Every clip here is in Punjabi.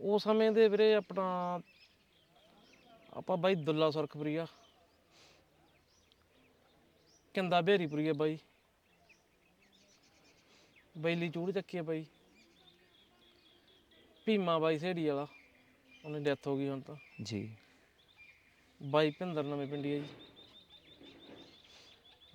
ਉਹ ਸਮੇਂ ਦੇ ਵੀਰੇ ਆਪਣਾ ਆਪਾਂ ਬਾਈ ਦੁੱਲਾ ਸੁਰਖਪੁਰੀਆ ਕਿੰਦਾ ਬੇਰੀਪੁਰੀਆ ਬਾਈ। ਬੈਲੀ ਚੂੜ ਚੱਕੀ ਆ ਬਾਈ। ਭੀਮਾ ਬਾਈ ਸੇੜੀ ਵਾਲਾ ਉਹਨੇ ਡੈਥ ਹੋ ਗਈ ਹੁਣ ਤਾਂ। ਜੀ। ਬਾਈ ਭਿੰਦਰ ਨਵੇਂ ਪਿੰਡੀ ਆ ਜੀ।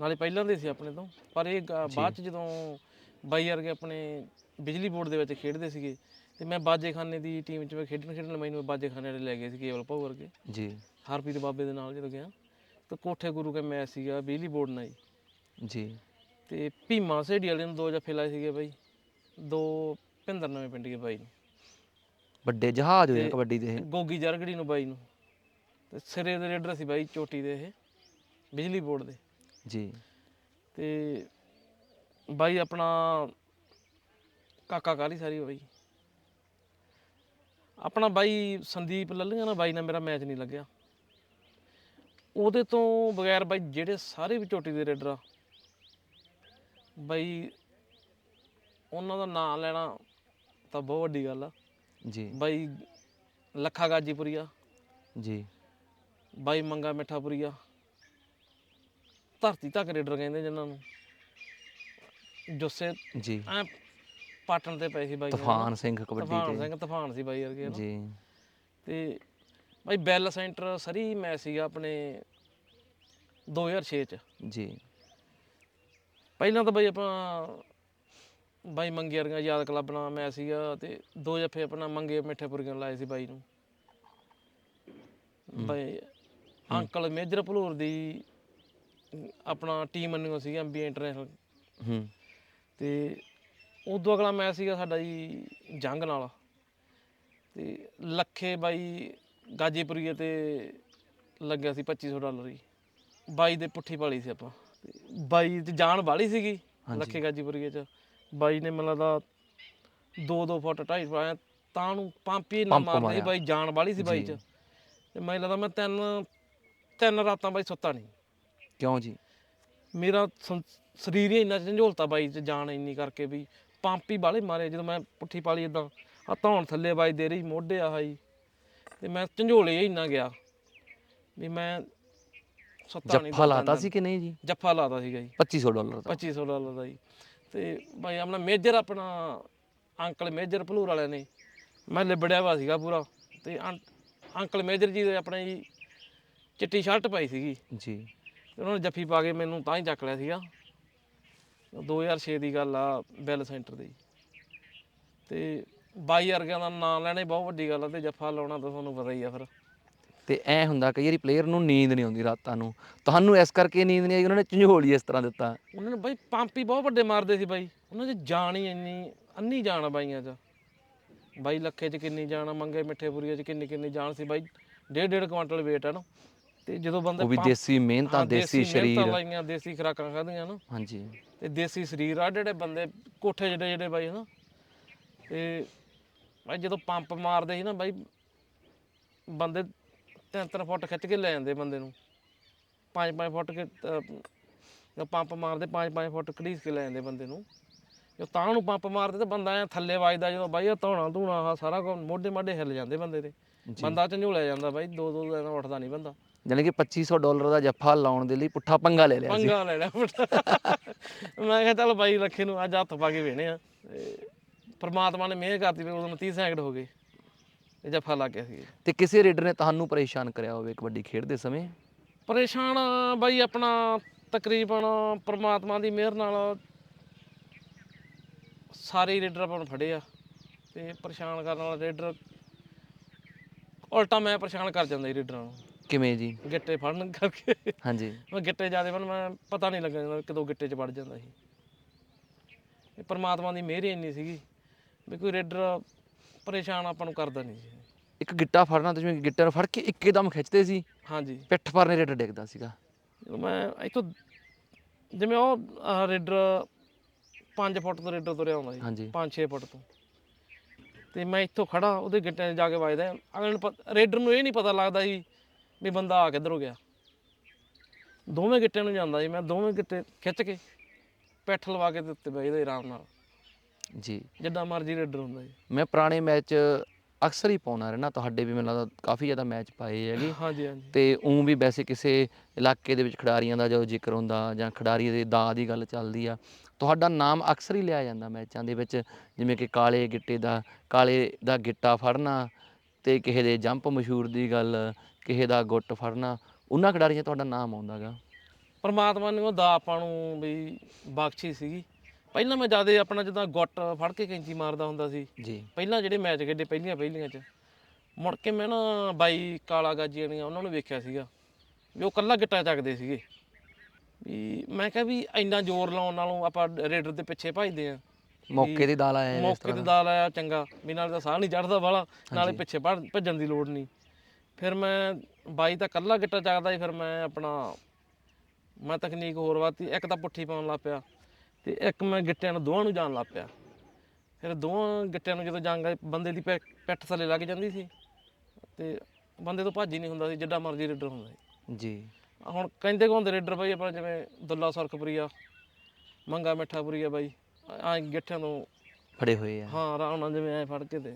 ਨਾਲੇ ਪਹਿਲਾਂ ਦੇ ਸੀ ਆਪਣੇ ਤੋਂ ਪਰ ਇਹ ਗਾ- ਬਾਅਦ ਚ ਜਦੋਂ ਬਾਈ ਵਰਗੇ ਆਪਣੇ ਬਿਜਲੀ ਬੋਰਡ ਦੇ ਵਿੱਚ ਖੇਡਦੇ ਸੀਗੇ ਤੇ ਮੈਂ ਬਾਜੇਖਾਨੇ ਦੀ ਟੀਮ ਚ ਮੈਂ ਖੇਡਣ ਖੇਡਣ ਮੈਨੂੰ ਬਾਜੇਖਾਨੇ ਵਾਲੇ ਲੈ ਗਏ ਸੀ ਕੇਵਲ ਭਾਊ ਵਰਗੇ ਜੀ। ਹਰਪ੍ਰੀਤ ਬਾਬੇ ਦੇ ਨਾਲ ਜਦੋਂ ਗਿਆ ਤੇ ਕੋਠੇ ਗੁਰੂ ਕੇ ਮੈਚ ਸੀਗਾ ਬਿਜਲੀ ਬੋਰਡ ਨਾਲ ਜੀ ਜੀ। ਤੇ ਭੀਮਾ ਸੇੜੀ ਵਾਲੇ ਨੂੰ ਦੋ ਜੱਫੇ ਲਾਏ ਸੀਗੇ ਬਾਈ ਦੋ ਭਿੰਦਰ ਨਵੇਂ ਪਿੰਡ ਦੇ ਬਾਈ ਨੂੰ। ਵੱਡੇ ਜਹਾਜ਼ ਹੋਏ ਕਬੱਡੀ ਦੇ। ਗੋਗੀ ਜਰਗੜੀ ਨੂੰ ਬਾਈ ਨੂੰ। ਤੇ ਸਿਰੇ ਦੇ ਰੇਡਰ ਸੀ ਬਾਈ ਚੋਟੀ ਦੇ ਇਹ ਬਿਜਲੀ ਬੋਰਡ ਦੇ। ਜੀ। ਤੇ ਬਾਈ ਆਪਣਾ ਕਾਕਾ ਕਾਲੀ ਸਾਰੀ ਬਾਈ। ਆਪਣਾ ਬਾਈ ਸੰਦੀਪ ਲੱਲੀਆਂ ਨਾਲ ਬਾਈ ਨਾਲ ਮੇਰਾ ਮੈਚ ਨਹੀਂ ਲੱਗਿਆ। ਉਹਦੇ ਤੋਂ ਬਗੈਰ ਬਾਈ ਜਿਹੜੇ ਸਾਰੇ ਵੀ ਚੋਟੀ ਦੇ ਰੇਡਰ ਆ ਬਾਈ ਉਹਨਾਂ ਦਾ ਨਾਂ ਲੈਣਾ ਤਾਂ ਬਹੁਤ ਵੱਡੀ ਗੱਲ ਆ। ਜੀ। ਬਾਈ ਲੱਖਾ ਗਾਜੀਪੁਰੀਆ ਜੀ। ਬਾਈ ਮੰਗਾ ਮਿੱਠਾਪੁਰੀਆ ਧਰਤੀ ਤੱਕ ਰੇਡਰ ਕਹਿੰਦੇ ਜਿਨ੍ਹਾਂ ਨੂੰ। ਜੁੱਸੇ ਜੀ। ਐ ਪਾਟਣ ਤੇ ਪਏ ਸੀ ਬਾਈ ਤੂਫਾਨ ਸਿੰਘ ਕਬੱਡੀ ਤੂਫਾਨ ਤੇ। ਸਿੰਘ ਤੂਫਾਨ ਸੀ ਬਾਈ ਵਰਗੇ ਨਾ। ਜੀ। ਤੇ ਬਾਈ ਬੈਲ ਸੈਂਟਰ ਸਰੀ ਮੈਚ ਸੀਗਾ ਆਪਣੇ 2006 ਚ। ਜੀ। ਪਹਿਲਾਂ ਤਾਂ ਬਾਈ ਆਪਾਂ ਬਾਈ ਮੰਗੇ ਵਰਗਾ ਯਾਦ ਕਲੱਬ ਨਾਲ ਮੈਚ ਸੀਗਾ ਤੇ ਦੋ ਜੱਫੇ ਆਪਣਾ ਮੰਗੇ ਮਿੱਠੇਪੁਰੀਆਂ ਲਾਏ ਸੀ ਬਾਈ ਨੂੰ। ਬਾਈ ਅੰਕਲ ਮੇਜਰ ਭਲੂਰ ਦੀ ਆਪਣਾ ਟੀਮ ਮੰਨਿਓ ਸੀ ਐਮਬੀ ਇੰਟਰਨੈਸ਼ਨਲ। ਹੂੰ। ਤੇ ਉਦੋਂ ਅਗਲਾ ਮੈਚ ਸੀਗਾ ਸਾਡਾ ਜੀ ਜੰਗ ਨਾਲ। ਤੇ ਲੱਖੇ ਬਾਈ ਗਾਜੀਪੁਰੀਏ ਤੇ ਲੱਗਿਆ ਸੀ 2500 ਡਾਲਰ ਜੀ। ਬਾਈ ਦੇ ਪੁੱਠੀ ਪਾਲੀ ਸੀ ਆਪਾਂ। ਤੇ ਬਾਈ ਤੇ ਜਾਨ ਵਾਲੀ ਸੀਗੀ ਲੱਖੇ ਗਾਜੀਪੁਰੀਏ ਚ ਬਾਈ ਨੇ ਮੈਨੂੰ ਲੱਗਦਾ 2-2 ਫੁੱਟ 2.5 ਫੁੱਟ ਐਂ ਤਾਂ ਨੂੰ ਪੰਪੀ ਨਾ ਮਾਰਦਾ ਸੀ। ਬਾਈ ਜਾਨ ਵਾਲੀ ਸੀ ਬਾਈ ਚ। ਤੇ ਮੈਨੂੰ ਲੱਗਦਾ ਮੈਂ ਤਿੰਨ ਤਿੰਨ ਰਾਤਾਂ ਬਾਈ ਸੁੱਤਾ ਨਹੀਂ। ਕਿਉਂ ਜੀ? ਮੇਰਾ ਸਰੀਰ ਹੀ ਇੰਨਾ ਝੰਜੋਲਤਾ ਬਾਈ ਚ ਜਾਨ ਇੰਨੀ ਕਰਕੇ ਵੀ। ਪੰਪੀ ਵਾਲੇ ਮਾਰੇ ਜਦੋਂ ਮੈਂ ਪੁੱਠੀ ਪਾਲੀ ਇਦਾਂ ਆ ਧੌਣ ਥੱਲੇ ਬਾਈ ਦੇ ਰਹੀ ਮੋਢੇ ਆ ਹਾਈ। ਤੇ ਮੈਂ ਝੰਜੋਲੇ ਹੀ ਇੰਨਾ ਗਿਆ ਵੀ ਮੈਂ ਸੁੱਤਾ ਨਹੀਂ ਜੱਫਾ ਲਾਤਾ ਸੀ ਕਿ ਨਹੀਂ ਜੀ? ਜੱਫਾ ਲਾਤਾ ਸੀਗਾ ਜੀ। 2500 ਡਾਲਰ ਦਾ। 2500 ਡਾਲਰ ਦਾ ਜੀ। ਤੇ ਬਾਈ ਆਪਣਾ ਮੇਜਰ ਆਪਣਾ ਅੰਕਲ ਮੇਜਰ ਭਲੂਰ ਵਾਲਿਆਂ ਨੇ ਮੈਂ ਲਿਬੜਿਆ ਵਾ ਸੀਗਾ ਪੂਰਾ। ਤੇ ਅੰਕਲ ਮੇਜਰ ਜੀ ਦੇ ਆਪਣੇ ਜੀ ਚਿੱਟੀ ਸ਼ਰਟ ਪਾਈ ਸੀਗੀ। ਜੀ। ਉਹਨਾਂ ਨੇ ਜੱਫੀ ਪਾ ਕੇ ਮੈਨੂੰ ਤਾਂ ਹੀ ਚੱਕ ਲਿਆ ਸੀਗਾ। 2006 ਦੀ ਗੱਲ ਆ ਬੈਲ ਸੈਂਟਰ ਦੀ। ਤੇ ਬਾਈ ਵਰਗਿਆਂ ਦਾ ਨਾਮ ਲੈਣਾ ਹੀ ਬਹੁਤ ਵੱਡੀ ਗੱਲ ਆ ਤੇ ਜੱਫਾ ਲਾਉਣਾ ਤਾਂ ਤੁਹਾਨੂੰ ਪਤਾ ਹੀ ਆ ਫਿਰ। ਤੇ ਐ ਹੁੰਦਾ ਕਈ ਵਾਰੀ ਪਲੇਅਰ ਨੂੰ ਨੀਂਦ ਨਹੀਂ ਆਉਂਦੀ ਰਾਤਾਂ ਨੂੰ। ਤੁਹਾਨੂੰ ਇਸ ਕਰਕੇ ਨੀਂਦ ਨਹੀਂ ਆਈ ਉਹਨਾਂ ਨੇ ਝੰਜੋਲੀ ਇਸ ਤਰ੍ਹਾਂ ਦਿੱਤਾ। ਉਹਨਾਂ ਨੇ ਬਾਈ ਪੰਪੀ ਬਹੁਤ ਵੱਡੇ ਮਾਰਦੇ ਸੀ ਬਾਈ। ਉਹਨਾਂ 'ਚ ਜਾਨ ਹੀ ਇੰਨੀ ਅੰਨੀ ਜਾਨ ਬਾਈਆਂ 'ਚ। ਬਾਈ ਲੱਖੇ 'ਚ ਕਿੰਨੀ ਜਾਨ ਆ ਮੰਗੇ ਮਿੱਠੇਪੁਰੀਏ 'ਚ ਕਿੰਨੀ ਕਿੰਨੀ ਜਾਨ ਸੀ ਬਾਈ। ਡੇਢ ਡੇਢ ਕੁਆਂਟਲ weight ਆ ਨਾ। ਤੇ ਜਦੋਂ ਬੰਦੇ ਉਹ ਵੀ ਦੇਸੀ ਮਿਹਨਤਾਂ ਦੇਸੀ ਸਰੀਰ। ਲਾਈਆਂ ਦੇਸੀ ਖੁਰਾਕਾਂ ਖਾਧੀਆਂ ਨਾ। ਹਾਂਜੀ। ਤੇ ਦੇਸੀ ਸਰੀਰ ਆ ਜਿਹੜੇ ਬੰਦੇ ਕੋਠੇ ਜਿਹੜੇ ਜਿਹੜੇ ਬਾਈ ਹਨਾ। ਤੇ ਬਾਈ ਜਦੋਂ ਪੰਪ ਮਾਰਦੇ ਸੀ ਨਾ ਬਾਈ ਬੰਦੇ ਤਿੰਨ ਤਿੰਨ ਫੁੱਟ ਖਿੱਚ ਕੇ ਲੈ ਜਾਂਦੇ ਬੰਦੇ ਨੂੰ। ਪੰਜ ਪੰਜ ਫੁੱਟ ਕੇ ਜਦੋਂ ਪੰਪ ਮਾਰਦੇ ਪੰਜ ਪੰਜ ਫੁੱਟ ਘੜੀਸ ਕੇ ਲੈ ਜਾਂਦੇ ਬੰਦੇ ਨੂੰ। ਜੋ ਤਾਂ ਨੂੰ ਪੰਪ ਮਾਰਦੇ ਤੇ ਬੰਦਾ ਐ ਥੱਲੇ ਵੱਜਦਾ ਜਦੋਂ ਬਾਈ ਇਹ ਧੌਣਾ ਧੂਣਾ ਆਹ ਸਾਰਾ ਕੁਝ ਮੋਢੇ ਮਾਢੇ ਹਿੱਲ ਜਾਂਦੇ ਬੰਦੇ ਦੇ ਬੰਦਾ ਝੰਜੋਲਿਆ ਜਾਂਦਾ ਬਾਈ ਦੋ ਦੋ ਦਿਨ ਉੱਠਦਾ ਨਹੀਂ ਬੰਦਾ। ਜਾਣੀ ਕਿ 2500 ਡਾਲਰ ਦਾ ਜੱਫਾ ਲਾਉਣ ਦੇ ਲਈ ਪੁੱਠਾ ਪੰਗਾ ਲੈ ਲਿਆ ਸੀ। ਪੰਗਾ ਲੈ ਲਿਆ ਮੁੰਡਾ। ਮੈਂ ਕਿਹਾ ਚੱਲ ਬਾਈ ਲੱਖੇ ਨੂੰ ਅੱਜ ਹੱਥ ਪਾ ਕੇ ਵੇਣੇ ਆ ਪ੍ਰਮਾਤਮਾ ਨੇ ਮਿਹਰ ਕਰਤੀ ਵੀ ਉਦੋਂ ਨੂੰ 30 ਸੈਕਿੰਡ ਹੋ ਗਏ। ਤੇ ਜੱਫਾ ਲੱਗ ਗਿਆ ਸੀ। ਤੇ ਕਿਸੇ ਰੇਡਰ ਨੇ ਤੁਹਾਨੂੰ ਪਰੇਸ਼ਾਨ ਕਰਿਆ ਹੋਵੇ ਕਬੱਡੀ ਖੇਡਦੇ ਸਮੇਂ? ਪਰੇਸ਼ਾਨ ਬਾਈ ਆਪਣਾ ਤਕਰੀਬਨ ਪ੍ਰਮਾਤਮਾ ਦੀ ਮਿਹਰ ਨਾਲ ਸਾਰੇ ਰੇਡਰ ਆਪਾਂ ਨੂੰ ਫੜੇ ਆ। ਤੇ ਪਰੇਸ਼ਾਨ ਕਰਨ ਵਾਲਾ ਰੇਡਰ ਉਲਟਾ ਮੈਂ ਪਰੇਸ਼ਾਨ ਕਰ ਜਾਂਦਾ ਰੇਡਰਾਂ ਨੂੰ। ਕਿਵੇਂ ਜੀ? ਗਿੱਟੇ ਫੜਨ ਕਰਕੇ। ਹਾਂਜੀ। ਮੈਂ ਗਿੱਟੇ ਜਿਆਦੇ ਬਣ ਮੈਂ ਪਤਾ ਨਹੀਂ ਲੱਗਾ ਜਾਂਦਾ ਕਦੋਂ ਗਿੱਟੇ 'ਚ ਵੜ ਜਾਂਦਾ ਸੀ। ਇਹ ਪਰਮਾਤਮਾ ਦੀ ਮਿਹਰ ਇੰਨੀ ਸੀਗੀ ਵੀ ਕੋਈ ਰੇਡਰ ਪਰੇਸ਼ਾਨ ਆਪਾਂ ਨੂੰ ਕਰਦਾ ਨਹੀਂ ਸੀ। ਇੱਕ ਗਿੱਟਾ ਫੜਨਾ ਤੁਸੀਂ ਗਿੱਟੇ ਨੂੰ ਫੜ ਕੇ ਇੱਕਦਮ ਖਿੱਚਦੇ ਸੀ ਹਾਂਜੀ। ਪਿੱਠ ਪਰਨੇ ਰੇਡਰ ਡਿੱਗਦਾ ਸੀਗਾ। ਮੈਂ ਇੱਥੋਂ ਜਿਵੇਂ ਉਹ ਰੇਡਰ 5 ਫੁੱਟ ਤੋਂ ਰੇਡਰ ਤੁਰਿਆ ਆਉਂਦਾ ਸੀ ਹਾਂਜੀ। 5-6 ਫੁੱਟ ਤੋਂ। ਤੇ ਮੈਂ ਇੱਥੋਂ ਖੜਾ ਉਹਦੇ ਗਿੱਟੇ 'ਚ ਜਾ ਕੇ ਵੱਜਦਾ। ਅਗਲੇ ਨੂੰ ਰੇਡਰ ਨੂੰ ਇਹ ਨਹੀਂ ਪਤਾ ਲੱਗਦਾ ਸੀ ਵੀ ਬੰਦਾ ਆ ਕਿੱਧਰੋਂ ਗਿਆ। ਦੋਵੇਂ ਗਿੱਟਿਆਂ ਨੂੰ ਜਾਂਦਾ ਸੀ ਮੈਂ ਦੋਵੇਂ ਗਿੱਟੇ ਖਿੱਚ ਕੇ ਪੈਠ ਲਵਾ ਕੇ ਦਿੱਤੇ ਬਈ ਇਹਦੇ ਆਰਾਮ ਨਾਲ। ਜੀ। ਜਿੱਦਾਂ ਮਰਜ਼ੀ ਰੇਡਰ ਹੁੰਦਾ ਜੀ। ਮੈਂ ਪੁਰਾਣੇ ਮੈਚ ਅਕਸਰ ਹੀ ਪਾਉਣਾ ਰਹਿਣਾ ਤੁਹਾਡੇ ਵੀ ਮੈਨੂੰ ਲੱਗਦਾ ਕਾਫੀ ਜ਼ਿਆਦਾ ਮੈਚ ਪਾਏ ਹੈਗੇ। ਹਾਂਜੀ ਹਾਂਜੀ। ਤੇ ਉਂ ਵੀ ਵੈਸੇ ਕਿਸੇ ਇਲਾਕੇ ਦੇ ਵਿੱਚ ਖਿਡਾਰੀਆਂ ਦਾ ਜਦੋਂ ਜ਼ਿਕਰ ਹੁੰਦਾ ਜਾਂ ਖਿਡਾਰੀ ਦੇ ਦਾ ਦੀ ਗੱਲ ਚੱਲਦੀ ਆ ਤੁਹਾਡਾ ਨਾਮ ਅਕਸਰ ਹੀ ਲਿਆ ਜਾਂਦਾ ਮੈਚਾਂ ਦੇ ਵਿੱਚ ਜਿਵੇਂ ਕਿ ਕਾਲੇ ਗਿੱਟੇ ਦਾ ਕਾਲੇ ਦਾ ਗਿੱਟਾ ਫੜਨਾ ਤੇ ਕਿਸੇ ਦੇ ਜੰਪ ਮਸ਼ਹੂਰ ਦੀ ਗੱਲ ਕਿਸੇ ਦਾ ਗੁੱਟ ਫੜਨਾ ਉਹਨਾਂ ਖਿਡਾਰੀਆਂ ਤੁਹਾਡਾ ਨਾਮ ਆਉਂਦਾਗਾ। ਪਰਮਾਤਮਾ ਨੇ ਉਹ ਦਾ ਆਪਾਂ ਨੂੰ ਵੀ ਬਖਸ਼ੀ ਸੀਗੀ। ਪਹਿਲਾਂ ਮੈਂ ਜ਼ਿਆਦਾ ਆਪਣਾ ਜਿੱਦਾਂ ਗੁੱਟ ਫੜ ਕੇ ਕੈਂਚੀ ਮਾਰਦਾ ਹੁੰਦਾ ਸੀ। ਜੀ। ਪਹਿਲਾਂ ਜਿਹੜੇ ਮੈਚ ਖੇਡੇ ਪਹਿਲੀਆਂ ਪਹਿਲੀਆਂ ਚ ਮੁੜ ਕੇ ਮੈਂ ਨਾ ਬਾਈ ਕਾਲਾ ਗਾਜੀਆਂ ਦੀਆਂ ਉਹਨਾਂ ਨੂੰ ਵੇਖਿਆ ਸੀਗਾ ਵੀ ਉਹ ਕੱਲਾ ਗਿੱਟਾ ਚੱਕਦੇ ਸੀਗੇ। ਵੀ ਮੈਂ ਕਿਹਾ ਵੀ ਇੰਨਾ ਜ਼ੋਰ ਲਾਉਣ ਨਾਲੋਂ ਆਪਾਂ ਰੇਡਰ ਦੇ ਪਿੱਛੇ ਭੱਜਦੇ ਆ ਮੌਕੇ ਦੀ ਦਾਲ ਆਇਆ ਮੌਕੇ ਤੇ ਦਾ। ਦਾਲ ਆਇਆ ਚੰਗਾ। ਵੀ ਨਾਲ ਤਾਂ ਸਾਹ ਨਹੀਂ ਚੜਦਾ ਵਾਲਾ ਨਾਲੇ ਪਿੱਛੇ ਭੱਜ- ਭੱਜਣ ਦੀ ਲੋੜ ਨਹੀਂ। ਫਿਰ ਮੈਂ ਬਾਈ ਤਾਂ ਕੱਲਾ ਗਿੱਟਾ ਚੱਕਦਾ ਸੀ ਫਿਰ ਮੈਂ ਆਪਣਾ ਮੈਂ ਤਕਨੀਕ ਹੋਰ ਵਾਤੀ ਇੱਕ ਤਾਂ ਪੁੱਠੀ ਪਾਉਣ ਲੱਗ ਪਿਆ ਤੇ ਇੱਕ ਮੈਂ ਗਿੱਟਿਆਂ ਨੂੰ ਦੋਵਾਂ ਨੂੰ ਜਾਣ ਲੱਗ ਪਿਆ। ਫਿਰ ਦੋਵਾਂ ਗਿੱਟਿਆਂ ਨੂੰ ਜਦੋਂ ਜੰਗ ਬੰਦੇ ਦੀ ਪੈ- ਪਿੱਠ ਥੱਲੇ ਲੱਗ ਜਾਂਦੀ ਸੀ ਤੇ ਬੰਦੇ ਤੋਂ ਭੱਜ ਹੀ ਨਹੀਂ ਹੁੰਦਾ ਸੀ ਜਿੱਡਾ ਮਰਜ਼ੀ ਰੇਡਰ ਹੁੰਦਾ ਸੀ। ਜੀ। ਹੁਣ ਕਹਿੰਦੇ ਕੋ ਹੁੰਦੇ ਰੇਡਰ ਬਾਈ ਆਪਾਂ ਜਿਵੇਂ ਦੁੱਲਾ ਸੁਰਖਪੁਰੀਆ ਮੰਗਾ ਮਿੱਠਾਪੁਰੀਆ ਬਾਈ। ਆ ਗਿੱਠਿਆਂ ਤੋਂ ਫੜੇ ਹੋਏ ਆ। ਹਾਂ ਆਰਾਮ ਨਾਲ ਜਿਵੇਂ ਐ ਫੜ ਕੇ ਤੇ